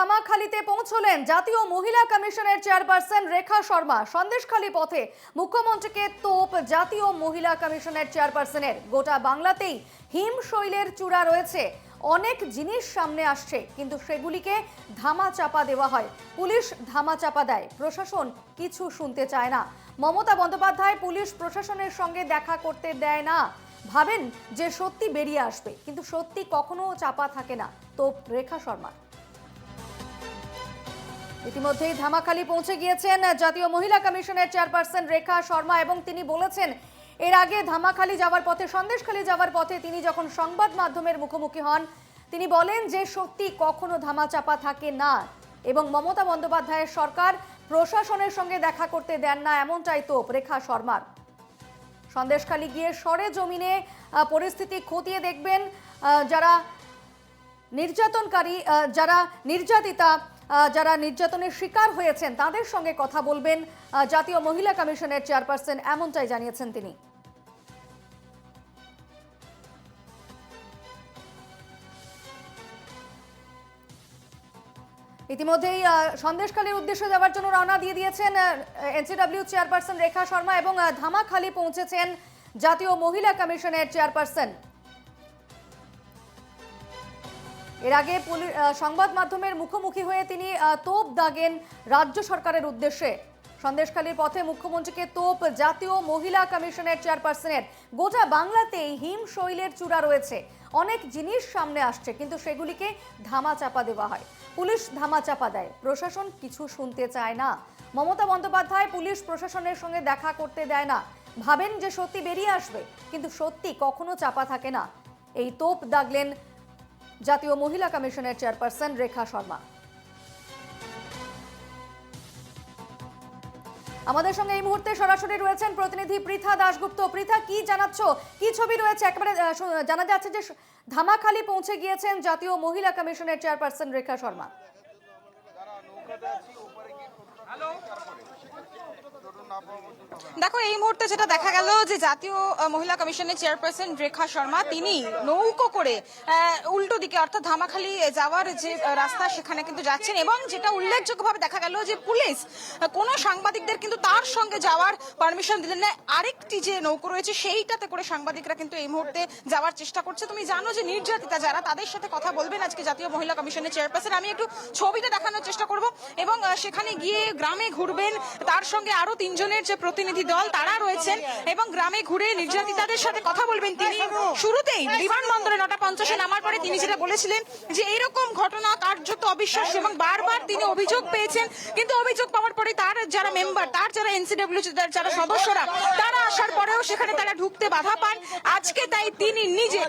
ধামাখালিতে পৌঁছলেন জাতীয় মহিলা কমিশনের চেয়ারপারসন রেখা শর্মা। সন্দেশখালী পথে মুখ্যমন্ত্রীকে তোপ জাতীয় মহিলা কমিশনের চেয়ারপারসনের। গোটা বাংলাতেই হিম শৈলের চূড়া রয়েছে। অনেক জিনিস সামনে আসছে, কিন্তু সেগুলিকে ধামা চাপা দেওয়া হয়। পুলিশ ধামা চাপা দেয়। প্রশাসন কিছু শুনতে চায় না। মমতা বন্দ্যোপাধ্যায় পুলিশ প্রশাসনের সঙ্গে দেখা করতে দেয় না। ভাবেন যে সত্যি বেরিয়ে আসবে, কিন্তু সত্যি কখনো চাপা থাকে না। তোপ রেখা শর্মা। ইতিমধ্যেই ধামাখালি পৌঁছে গিয়েছেন জাতীয় মহিলা কমিশনের চেয়ারপারসন রেখা শর্মা এবং তিনি বলেছেন, এর আগে ধামাখালি যাওয়ার পথে, সন্দেশখালি যাওয়ার পথে তিনি যখন সংবাদ মাধ্যমের মুখোমুখি হন, তিনি বলেন যে সত্যি কখনো ধামাচাপা থাকে না এবং মমতা বন্দ্যোপাধ্যায়ের সরকার প্রশাসনের সঙ্গে দেখা করতে দেন না এমনটাই তো রেখা শর্মার। সন্দেশখালি গিয়ে সরে জমিনে পরিস্থিতি খতিয়ে দেখবেন যারা নির্যাতনকারী যারা নির্যাতিতা যারা নির্যাতনের শিকার হয়েছেন, তাদের সঙ্গে কথা বলবেন জাতীয় মহিলা কমিশনের চেয়ারপারসন এমনটাই জানিয়েছেন তিনি। ইতিমধ্যেই সন্দেশখালীর উদ্দেশ্যে যাওয়ার জন্য রওনা দিয়ে দিয়েছেন এনসিডব্লিউ চেয়ারপারসন রেখা শর্মা এবং ধামাখালি পৌঁছেছেন জাতীয় মহিলা কমিশনের চেয়ারপারসন। এর আগে সংবাদ মাধ্যমের মুখোমুখি হয়ে তিনি তোপ দাগেন রাজ্য সরকারের উদ্দেশ্যে। সন্দেশখালীর পথে মুখ্যমন্ত্রীকে তোপ জাতীয় মহিলা কমিশনের চেয়ারপারসনের গোটা বাংলাতেই হিম শৈলের চূড়া রয়েছে। অনেক জিনিস সামনে আসছে, কিন্তু সেগুলিকে ধামা চাপা দেওয়া হয়। পুলিশ ধামা চাপা দেয়, প্রশাসন কিছু শুনতে চায় না। মমতা বন্দ্যোপাধ্যায় পুলিশ প্রশাসনের সঙ্গে দেখা করতে দেয় না। ভাবেন যে সত্যি বেরিয়ে আসবে, কিন্তু সত্যি কখনো চাপা থাকে না। এই তোপ দাগলেন জাতীয় মহিলা কমিশনের চেয়ারপারসন রেখা শর্মা। আমাদের সঙ্গে এই মুহূর্তে সরাসরি রয়েছেন প্রতিনিধি পৃথা দাশগুপ্ত। পৃথা, কি জানাচ্ছ? কি ছবি রয়েছে? একেবারে জানা যাচ্ছে যে ধামাখালি পৌঁছে গিয়েছেন জাতীয় মহিলা কমিশনের চেয়ারপারসন রেখা শর্মা। দেখো, এই মুহূর্তে যেটা দেখা গেল যে জাতীয় মহিলা কমিশনের চেয়ারপারসন রেখা শর্মা, তিনি নৌকো করে উল্টো দিকে, অর্থাৎ ধামাখালি যাওয়ার যে রাস্তা, সেখানে কিন্তু যাচ্ছেন এবং যেটা উল্লেখযোগ্যভাবে দেখা গেল যে পুলিশ কোনো সাংবাদিকদের কিন্তু তার সঙ্গে যাওয়ার পারমিশন দিলেন না। আরেকটি যে নৌকো রয়েছে, সেইটাতে করে সাংবাদিকরা কিন্তু এই মুহূর্তে যাওয়ার চেষ্টা করছে। তুমি জানো যে নির্যাতিতা যারা, তাদের সাথে কথা বলবেন আজকে জাতীয় মহিলা কমিশনের চেয়ারপারসন। আমি একটু ছবিটা দেখানোর চেষ্টা করব এবং সেখানে গিয়ে গ্রামে ঘুরবেন, তার সঙ্গে আরও তিনজনের যে প্রতিনিধি দল, তারা রয়েছেন এবং গ্রামে ঘুরে নির্যাতিতাদের সাথে কথা বলবেন তিনি। শুরুতেই বিমানবন্দরে নটা পঞ্চাশে নামার পরে তিনি যেটা বলেছিলেন যে এরকম ঘটনা কার্যত অবিশ্বাস্য এবং বারবার তিনি অভিযোগ পেয়েছেন। কিন্তু অভিযোগ পাওয়ার পরে তার যারা মেম্বার, তার যারা এনসিডব্লিউ যারা সদস্যরা, তারা আসার পরেও সেখানে তারা ঢুকতে বাধা পান। আজকে তাই তিনি নিজে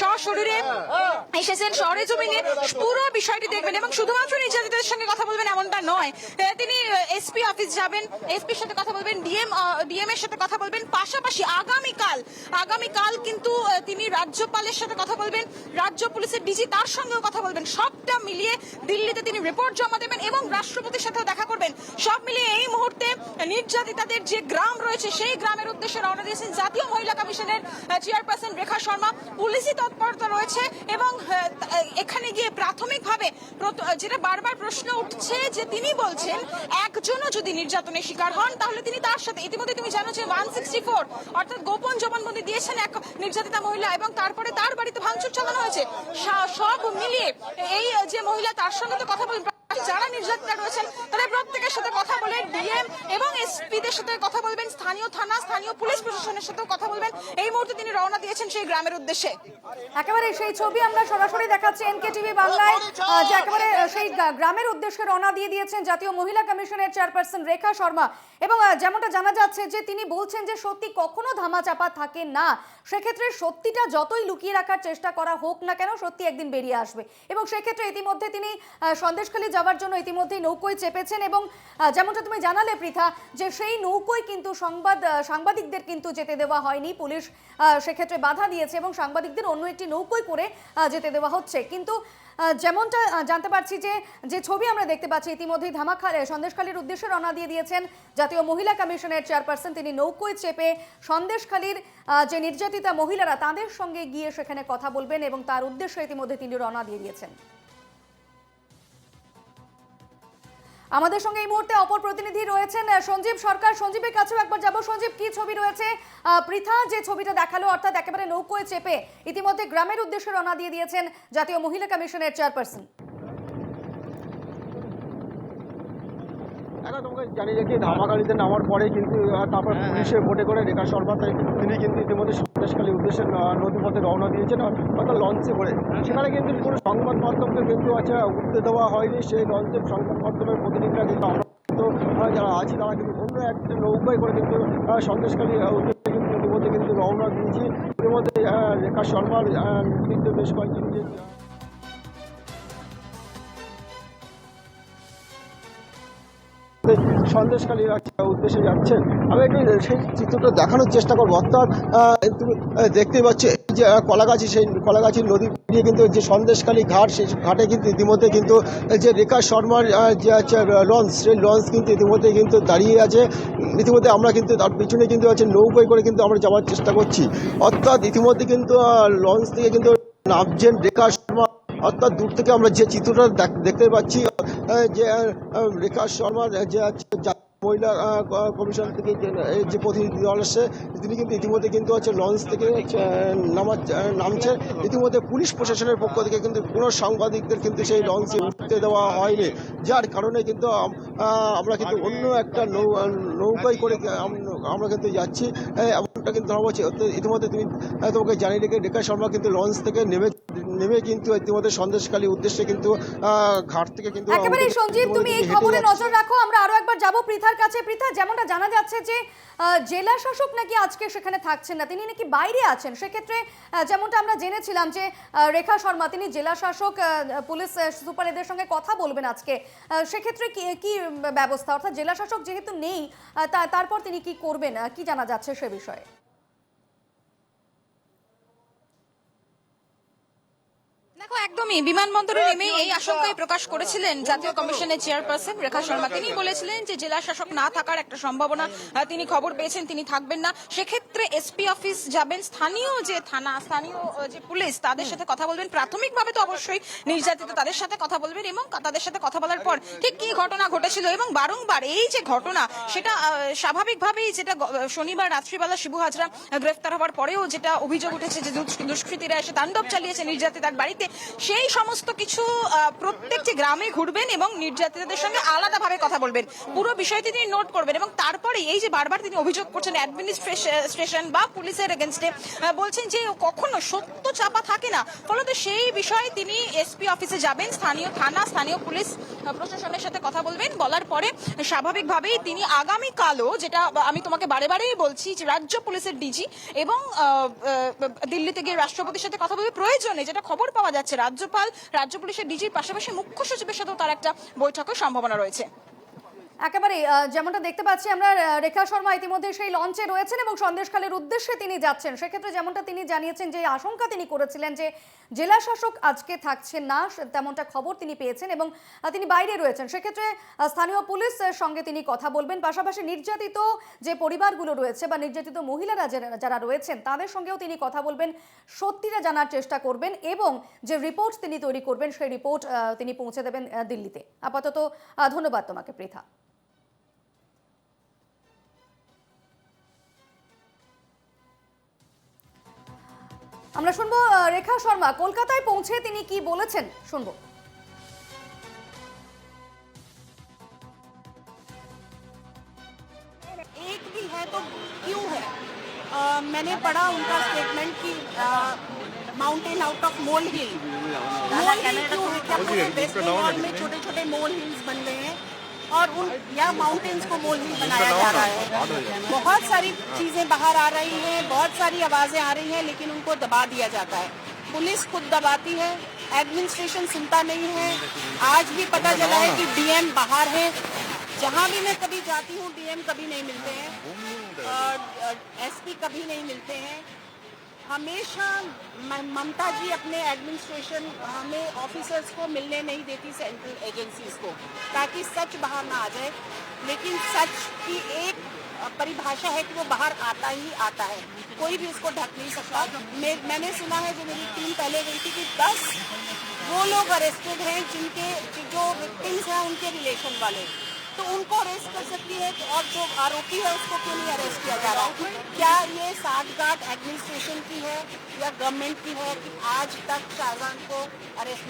সশরীরে এসেছেন শহরে পুরো বিষয়টি দেখবেন এবং শুধুমাত্র নির্যাতিতদের সঙ্গে কথা বলবেন এমনটা নয়। তিনি এসপি অফিস যাবেন, এসপির সাথে কথা বলবেন, ডিএম ডিএম এর সাথে কথা বলবেন। পাশাপাশি আগামীকাল আগামীকাল কিন্তু তিনি রাজ্যপালের সাথে কথা বলবেন, রাজ্য পুলিশের ডিজি তার সঙ্গেও কথা বলবেন। সবটা মিলিয়ে দিল্লিতে তিনি রিপোর্ট জমা দেবেন এবং রাষ্ট্রপতির সাথেও দেখা করবেন সব মিলিয়ে এই মুহূর্তে নির্যাতিতাদের যে গ্রাম রয়েছে, সেই গ্রামের উদ্দেশ্যে রওনা দিয়েছেন জাতীয় মহিলা কমিশনের চেয়ারপারসন রেখা শর্মা। পুলিশি তৎপরতা রয়েছে এবং এখানে গিয়ে প্রাথমিকভাবে যেটা বারবার প্রশ্ন উঠছে যে তিনি বলছেন, একজনও যদি নির্যাতনের শিকার হন, তাহলে তিনি তার সাথে, ইতিমধ্যে তুমি জানো যে ওয়ান সিক্সটি ফোর, অর্থাৎ গোপন জবানবন্দি দিয়েছেন এক নির্যাতিতা মহিলা এবং তারপরে তার বাড়িতে ভাঙচুর চালানো হয়েছে। সব মিলিয়ে এই যে মহিলা, তার সঙ্গে তো কথা বলেন যারা নির্যাতিতা রয়েছেন তাদের প্রত্যেকের সাথে কথা বলে ডিএম এবং এসপিদের সাথে কথা বলবেন স্থানীয় থানা স্থানীয় পুলিশ প্রশাসনের সাথেও কথা বলবেন। এই মুহূর্তে তিনি রওনা দিয়েছেন সেই গ্রামের উদ্দেশ্যে। একেবারে সেই ছবি আমরা সরাসরি দেখাচ্ছি এনকে টিভি বাংলায় যে একেবারে সেই গ্রামের উদ্দেশ্যে রওনা দিয়ে দিয়েছেন জাতীয় মহিলা কমিশনের চেয়ারপারসন রেখা শর্মা। এবং যেমনটা জানা যাচ্ছে যে তিনি বলছেন যে সত্যি কখনো ধামাচাপা থাকে না। সেক্ষেত্রে সত্যিটা যতই লুকিয়ে রাখার চেষ্টা করা হোক না কেন সত্যি একদিন বেরিয়ে আসবে। এবং সেক্ষেত্রে ইতিমধ্যে তিনি সন্দেশখালী যাওয়ার জন্য ইতিমধ্যেই নৌকোয় চেপেছেন এবং যেমনটা তুমি জানালে পৃথা, যে সেই নৌকোয় কিন্তু সংবাদ সাংবাদিকদের কিন্তু যেতে দেওয়া হয়নি। পুলিশ সেক্ষেত্রে বাধা দিয়েছে এবং সাংবাদিকদের অন্য একটি নৌকোয় করে যেতে দেওয়া হচ্ছে। কিন্তু যেমনটা জানতে পারছি যে যে ছবি আমরা দেখতে পাচ্ছি, ইতিমধ্যেই ধামাখালে সন্দেশখালীর উদ্দেশ্যে রওনা দিয়ে দিয়েছেন জাতীয় মহিলা কমিশনের চেয়ারপারসন। তিনি নৌকোয় চেপে সন্দেশখালীর যে নির্যাতিতা মহিলারা, তাদের সঙ্গে গিয়ে সেখানে কথা বলবেন এবং তার উদ্দেশ্যে ইতিমধ্যে তিনি রওনা দিয়ে দিয়েছেন। আমাদের সঙ্গে এই মুহূর্তে অপর প্রতিনিধি রয়েছেন সঞ্জীব সরকার। সঞ্জীবের কাছেও একবার যাব। সঞ্জীব, কি ছবি রয়েছে? পৃথা যে ছবিটা দেখাল, অর্থাৎ একেবারে নৌকোয় চেপে ইতিমধ্যে গ্রামের উদ্দেশ্যে রওনা দিয়ে দিয়েছেন জাতীয় মহিলা কমিশনের চেয়ারপারসন। এখন তোমাকে জানিয়ে রাখি ধামাকালিতে নামার পরে কিন্তু তারপর পুলিশের ভোটে করে রেখা শর্মা তিনি কিন্তু ইতিমধ্যে সন্দেশখালী উদ্দেশ্যে নদীপথে রওনা দিয়েছেন অর্থাৎ লঞ্চে করে। সেখানে কিন্তু কোনো সংবাদ মাধ্যমকে কিন্তু আচ্ছা উঠতে দেওয়া হয়নি। সেই লঞ্চের সংবাদ মাধ্যমের প্রতিনিধিরা কিন্তু আমরা যারা আছি তারা কিন্তু অন্য একটা নৌকায় করে কিন্তু আহ, উদ্দেশ্যে কিন্তু ইতিমধ্যে কিন্তু রওনা দিয়েছি। ইতিমধ্যে রেখা শর্মার নেতৃত্বে বেশ কয়েকজন যে সন্দেশকালীর উদ্দেশ্যে যাচ্ছেন। আমি একটু সেই চিত্রটা দেখানোর চেষ্টা করব। অর্থাৎ তুমি দেখতেই পাচ্ছ যে কলাগাছি, সেই কলাগাছির নদী দিয়ে কিন্তু যে সন্দেশকালী ঘাট, সেই ঘাটে কিন্তু ইতিমধ্যে কিন্তু যে রেখা শর্মার যে আছে লঞ্চ, সেই লঞ্চ কিন্তু ইতিমধ্যে কিন্তু দাঁড়িয়ে আছে। ইতিমধ্যে আমরা কিন্তু তার পিছনে কিন্তু আছে নৌকোয় করে কিন্তু আমরা যাওয়ার চেষ্টা করছি। অর্থাৎ ইতিমধ্যে কিন্তু লঞ্চ থেকে কিন্তু নামছেন রেখা শর্মা অর্থাৎ দূর থেকে আমরা যে চিত্রটা দেখ- দেখতে পাচ্ছি যে রেখা শর্মার যে মহিলা কমিশন থেকে যে প্রতিনিধি দল আসছে তিনি কিন্তু ইতিমধ্যে কিন্তু হচ্ছে লঞ্চ থেকে আহ, নামছে। ইতিমধ্যে পুলিশ প্রশাসনের পক্ষ থেকে কিন্তু কোনো সাংবাদিকদের কিন্তু সেই লঞ্চে উঠতে দেওয়া হয়নি। যার কারণে কিন্তু আমরা কিন্তু অন্য একটা নৌ নৌকায় করে আমরা কিন্তু যাচ্ছি এমনটা কিন্তু হচ্ছে। ইতিমধ্যে তুমি তোমাকে জানিয়ে রেখে রেখা শর্মা কিন্তু লঞ্চ থেকে নেমে নেমে কিন্তু ইতিমধ্যে সন্দেশখালী উদ্দেশ্যে কিন্তু ঘাট থেকে কিন্তু একেবারে সঞ্জীব তুমি এই খবরে নজর রাখো আমরা আরও একবার যাব পৃথার কাছে। পৃথা যেমনটা জানা যাচ্ছে যে জেলা শাসক নাকি আজকে সেখানে থাকছেন না তিনি নাকি বাইরে আছেন। সেক্ষেত্রে যেমনটা আমরা জেনেছিলাম যে রেখা শর্মা তিনি জেলা শাসক পুলিশ সুপার এদের সঙ্গে কথা বলবেন আজকে। সেক্ষেত্রে কি কি ব্যবস্থা? অর্থাৎ জেলা শাসক যেহেতু নেই তারপর তিনি কি করবেন? কি জানা যাচ্ছে সে বিষয়ে? দেখো একদমই বিমানবন্দরে নেমে এই আশঙ্কাই প্রকাশ করেছিলেন জাতীয় কমিশনের চেয়ারপারসন রেখা শর্মা। তিনি বলেছিলেন যে জেলা শাসক না থাকার একটা সম্ভাবনা তিনি খবর পেয়েছেন তিনি থাকবেন না। সেক্ষেত্রে এসপি অফিস যাবেন। স্থানীয় যে থানা স্থানীয় যে পুলিশ তাদের সাথে কথা বলবেন। প্রাথমিকভাবে তো অবশ্যই নির্যাতিত তাদের সাথে কথা বলবেন এবং তাদের সাথে কথা বলার পর ঠিক কি ঘটনা ঘটেছিল এবং বারংবার এই যে ঘটনা সেটা আহ, স্বাভাবিকভাবেই যেটা শনিবার রাত্রিবেলা শিবু হাজরা গ্রেফতার হওয়ার পরেও যেটা অভিযোগ উঠেছে যে দুষ্কৃতীরা এসে তাণ্ডব চালিয়েছে নির্যাতিতার বাড়িতে সেই সমস্ত কিছু প্রত্যেকটি গ্রামে ঘুরবেন এবং নির্যাতিতদের সঙ্গে আলাদাভাবে কথা বলবেন। পুরো বিষয়টি তিনি নোট করবেন এবং তারপরে এই যে বারবার তিনি অভিযোগ করছেন অ্যাডমিনিস্ট্রেশন বা পুলিশের এগেনস্টে বলছেন যে কখনো সত্য চাপা থাকে না। ফলত সেই বিষয়ে তিনি এসপি অফিসে যাবেন, স্থানীয় থানা, স্থানীয় পুলিশ প্রশাসনের সাথে কথা বলবেন। বলার পরে স্বাভাবিকভাবেই তিনি আগামী কালও যেটা আমি তোমাকে বারে বারেই বলছি যে রাজ্য পুলিশের ডিজি এবং দিল্লিতে গিয়ে রাষ্ট্রপতির সাথে কথা বলবে। প্রয়োজনে যেটা খবর পাওয়া যাচ্ছে রাজ্যপাল রাজ্য পুলিশের ডিজির পাশাপাশি মুখ্য সচিবের সাথেও তার একটা বৈঠকের সম্ভাবনা রয়েছে। একেবারে যেমনটা দেখতে পাচ্ছি আমরা রেখা শর্মা ইতিমধ্যে সেই লঞ্চে রয়েছেন এবং সন্দেশখালের উদ্দেশ্যে তিনি যাচ্ছেন। সেক্ষেত্রে যেমনটা তিনি জানিয়েছেন যে আশঙ্কা তিনি করেছিলেন যে জেলা শাসক আজকে থাকছেন না তেমনটা খবর তিনি পেয়েছেন এবং তিনি বাইরে রয়েছেন। সেক্ষেত্রে স্থানীয় পুলিশ সঙ্গে তিনি কথা বলবেন। পাশাপাশি নির্যাতিত যে পরিবারগুলো রয়েছে বা নির্যাতিত মহিলারা যারা- রয়েছেন, তাদের সঙ্গেও তিনি কথা বলবেন, সত্যিটা জানার চেষ্টা করবেন এবং যে রিপোর্ট তিনি তৈরি করবেন, সেই রিপোর্ট তিনি পৌঁছে দেবেন দিল্লিতে। আপাতত ধন্যবাদ তোমাকে, পৃথা। আমরা শুনবো আহ, রেখা শর্মা কলকাতায় পৌঁছে তিনি কি বলেছেন শুনবো एक भी है तो क्यों है अ, मैंने पढ़ा उनका स्टेटमेंट कि mountain out of mole hill mole hill क्यों है क्या पूरे वेस्ट बंगाल में छोटे छोटे मोल हिल्स बन गए हैं और उन या माउंटेन्स को मोल हिल बनाया जा रहा है। बहुत सारी चीज़ें बाहर आ रही हैं, बहुत सारी आवाज़ें आ रही हैं, लेकिन उनको दबा दिया जाता है। पुलिस खुद दबाती है एडमिनिस्ट्रेशन सुनता नहीं है। आज भी पता चला है कि डीएम बाहर है। जहाँ भी मैं कभी जाती हूँ डीएम कभी नहीं मिलते हैं। एसपी कभी नहीं मिलते हैं। हमेशा ममता जी अपने एडमिनिस्ट्रेशन हमें ऑफिसर्स को मिलने नहीं देती सेंट्रल एजेंसीज को ताकि सच बाहर ना आ जाए। लेकिन सच की एक परिभाषा है कि वो बाहर आता ही आता है। कोई भी उसको ढक नहीं सकता। मैं, मैंने सुना है जो मेरी टीम पहले गई थी कि दस वो लोग अरेस्टेड हैं जिनके जो विक्टिम्स हैं उनके रिलेशन वाले। तो उनको अरेस्ट कर सकती है और जो आरोपी है उसको क्यों नहीं अरेस्ट किया जा रहा है? क्या ये साठगांठ एडमिनिस्ट्रेशन की है या गवर्नमेंट की है कि आज तक शाहजहां को अरेस्ट